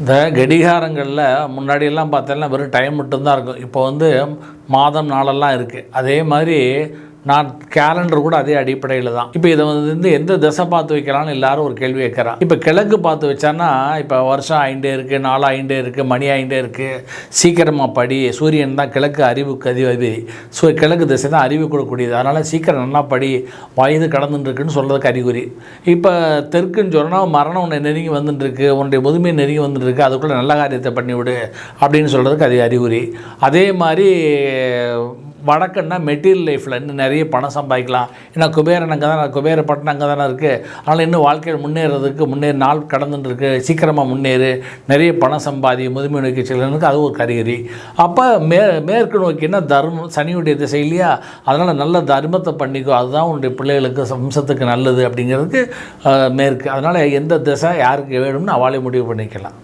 இந்த கடிகாரங்களில் முன்னாடியெல்லாம் பார்த்தோன்னா வெறும் டைம் மட்டும்தான் இருக்கும். இப்போ வந்து மாதம் நாளெல்லாம் இருக்குது அதே மாதிரி நான் கேலண்டர் கூட அதே அடிப்படையில் தான். இப்போ இதை வந்து எந்த திசை பார்த்து வைக்கலாம்னு எல்லாரும் ஒரு கேள்வி கேட்குறான் இப்போ கிழக்கு பார்த்து வச்சான்னா இப்போ வருஷம் ஆயிண்டே இருக்குது நாள் ஆகிண்டே இருக்குது மணி ஆகிண்டே இருக்குது சீக்கிரமாக படி சூரியன் தான் கிழக்கு அறிவுக்கு அதிபதி. ஸோ கிழக்கு திசை தான் அறிவு கொடுக்கக்கூடியது. அதனால் சீக்கிரம் நல்லா படி வயது கடந்துட்டு இருக்குன்னு சொல்கிறதுக்கு அறிகுறி. இப்போ தெற்குன்னு சொன்னால் மரணம் உன்னை நெருங்கி வந்துட்டுருக்கு உன்னுடைய முதுமை நெருங்கி வந்துட்டுருக்கு அதுக்குள்ளே நல்ல காரியத்தை பண்ணிவிடு அப்படின்னு சொல்கிறதுக்கு அது அறிகுறி. அதே மாதிரி வடக்குன்னா மெட்டீரியல் லைஃப்பில் இன்னும் நிறைய பணம் சம்பாதிக்கலாம். ஏன்னா குபேரன் அங்கே குபேர குபேரப்பட்டினம் அங்கே தானே இருக்குது அதனால் இன்னும் வாழ்க்கையில் முன்னேறதுக்கு முன்னேறி நாள் கடந்துட்டு இருக்கு சீக்கிரமாக முன்னேறு. நிறைய பணம் சம்பாதி முதுமை நோக்கி செல்லனுக்கு அது ஒரு கரிகரி. அப்போ மே மேற்கு நோக்கினா தர்மம்? சனியுடைய திசை இல்லையா? அதனால் நல்ல தர்மத்தை பண்ணிக்கோ. அதுதான் உன்னுடைய பிள்ளைகளுக்கு வம்சத்துக்கு நல்லது அப்படிங்கிறதுக்கு மேற்கு. அதனால் எந்த திசை யாருக்கு வேணும்னு அவளே முடிவு பண்ணிக்கலாம்.